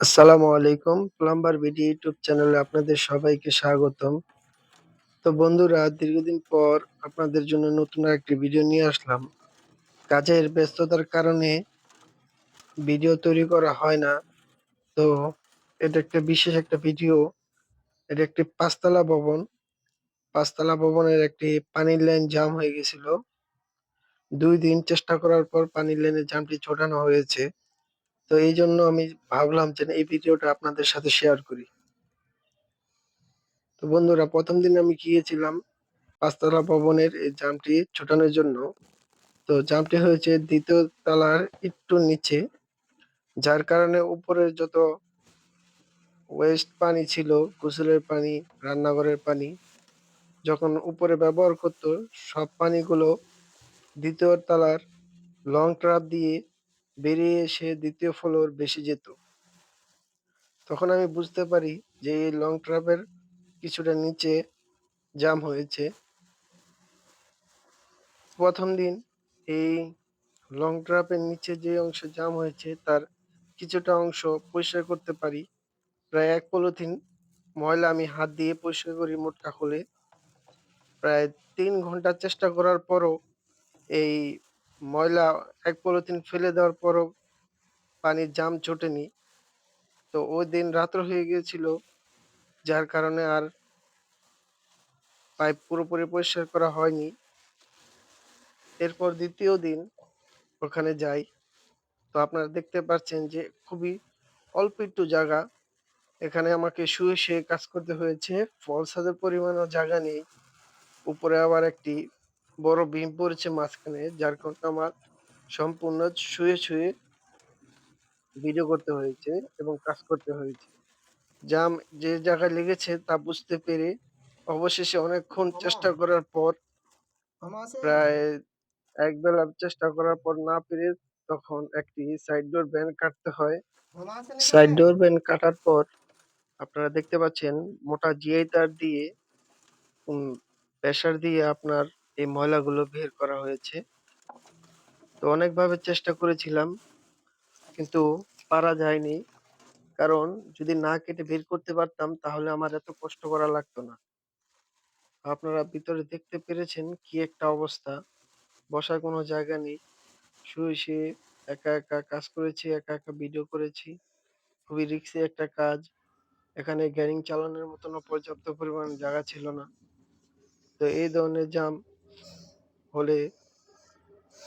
আসসালামু আলাইকুম। Plumber BD YouTube চ্যানেলে আপনাদের সবাইকে স্বাগতম। তো বন্ধুরা, দীর্ঘদিন পর আপনাদের জন্য নতুন একটি ভিডিও নিয়ে আসলাম। কাজের ব্যস্ততার কারণে ভিডিও তৈরি করা হয় না। তো এটা একটা বিশেষ একটা ভিডিও। এটা একটি পাঁচতলা ভবন। পাঁচতলা ভবনের একটি পানির লাইন জাম হয়ে গেছিল। দুই দিন চেষ্টা করার পর পানির লাইনের জামটি ছোটানো হয়েছে। তো এই জন্য আমি ভাবলাম যে এই ভিডিওটা আপনাদের সাথে শেয়ার করি। তো বন্ধুরা, প্রথম দিন আমি গিয়েছিলাম পাঁচতলা ভবনের এই জামটি ছোটানোর জন্য। তো জামটি হয়েছে দ্বিতীয় তলার একটু নিচে, যার কারণে উপরের যত ওয়েস্ট পানি ছিল, গোসলের পানি, রান্নাঘরের পানি, যখন উপরে ব্যবহার করত, সব পানিগুলো দ্বিতীয় তলার লং ট্রাপ দিয়ে বেরিয়ে এসে দ্বিতীয় ফ্লোর বেশি যেত। তখন আমি বুঝতে পারি যে এই লং ট্রাপের কিছুটা নিচে জাম হয়েছে। প্রথম দিন এই লং ট্রাপের নিচে যে অংশ জাম হয়েছে তার কিছুটা অংশ পরিষ্কার করতে পারি। প্রায় এক পলিথিন ময়লা আমি হাত দিয়ে পরিষ্কার করি মোটকা খুলে। প্রায় তিন ঘণ্টা চেষ্টা করার পরও এই ময়লা এক পলিথিন ফেলে দেওয়ার পরও পানির জাম ছোটেনি। তো ওই দিন রাত্র হয়ে গিয়েছিল, যার কারণে আর পাইপ পুরোপুরি পরিষ্কার করা হয়নি। এরপর দ্বিতীয় দিন ওখানে যাই। তো আপনারা দেখতে পাচ্ছেন যে খুবই অল্প একটু জায়গা। এখানে আমাকে শুয়ে শুয়ে কাজ করতে হয়েছে। ফলসাদের পরিমাণও জায়গা নেই। উপরে আবার একটি বড় বিম পড়েছে মাঝখানে যার কারণে আমার সম্পূর্ণ শুয়ে শুয়ে ভিডিও করতে হয়েছে এবং কাজ করতে হয়েছে। জাম যে জায়গায় লেগেছে তা বুঝতে পেরে অবশেষে অনেকক্ষণ চেষ্টা করার পর প্রায় এক বেলা চেষ্টা করার পর না পেরে তখন একটি সাইড ডোর ব্যান কাটতে হয়। সাইড ডোর ব্যান কাটার পর আপনারা দেখতে পাচ্ছেন মোটা জিআই তার দিয়ে প্রেসার দিয়ে আপনার এই ময়লাগুলো বের করা হয়েছে। তো অনেকভাবে চেষ্টা করেছিলাম, কিন্তু পারা যায়নি। কারণ যদি না কেটে বের করতে পারতাম, তাহলে আমার এত কষ্ট করা লাগতো না। আপনারা ভিতরে দেখতে পেরেছেন কি একটা অবস্থা। বসার কোনো জায়গা নেই। শুয়ে শুয়ে একা একা কাজ করেছি, একা একা ভিডিও করেছি। খুবই রিক্সি একটা কাজ। এখানে গ্যারিং চালানোর মতনও পর্যাপ্ত পরিমাণ জায়গা ছিল না। তো এই ধরনের জাম হলে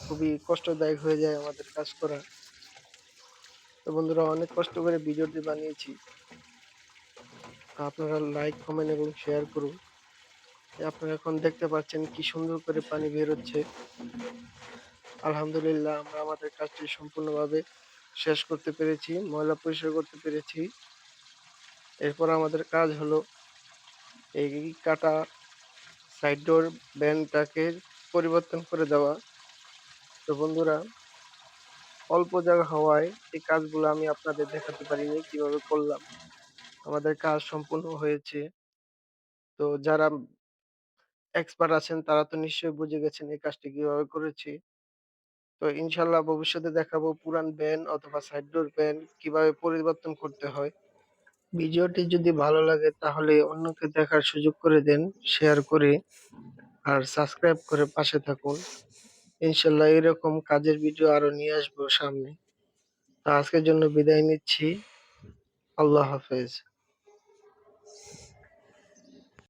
খুবই কষ্টদায়ক হয়ে যায় আমাদের কাজ করা। তো বন্ধুরা, অনেক কষ্ট করে ভিডিওটি বানিয়েছি। আপনারা লাইক কমেন্ট এবং শেয়ার করুন। আপনারা এখন দেখতে পাচ্ছেন কি সুন্দর করে পানি বের হচ্ছে। আলহামদুলিল্লাহ, আমরা আমাদের কাজটি সম্পূর্ণভাবে শেষ করতে পেরেছি, ময়লা পরিষ্কার করতে পেরেছি। এরপর আমাদের কাজ হলো এই কাটা সাইড ডোর ব্যান্ডটাকে পরিবর্তন করে দেওয়া। তো বন্ধুরা, অল্প জায়গা হওয়ায় এই কাজগুলো আমি আপনাদের দেখাতে পারিনি কীভাবে করলাম। আমাদের কাজ সম্পূর্ণ হয়েছে। তো যারা এক্সপার্ট আছেন, তারা তো নিশ্চয়ই বুঝে গেছেন এই কাজটি কীভাবে করেছি। তো ইনশাল্লাহ ভবিষ্যতে দেখাবো পুরান ব্যান অথবা সাইড ডোর ব্যান কীভাবে পরিবর্তন করতে হয়। ভিডিওটি যদি ভালো লাগে, তাহলে অন্যকে দেখার সুযোগ করে দেন শেয়ার করে আর সাবস্ক্রাইব করে পাশে থাকুন। ইনশাল্লাহ এরকম কাজের ভিডিও আরও নিয়ে আসব সামনে। তো আজকের জন্য বিদায় নিচ্ছি। আল্লাহ হাফেজ।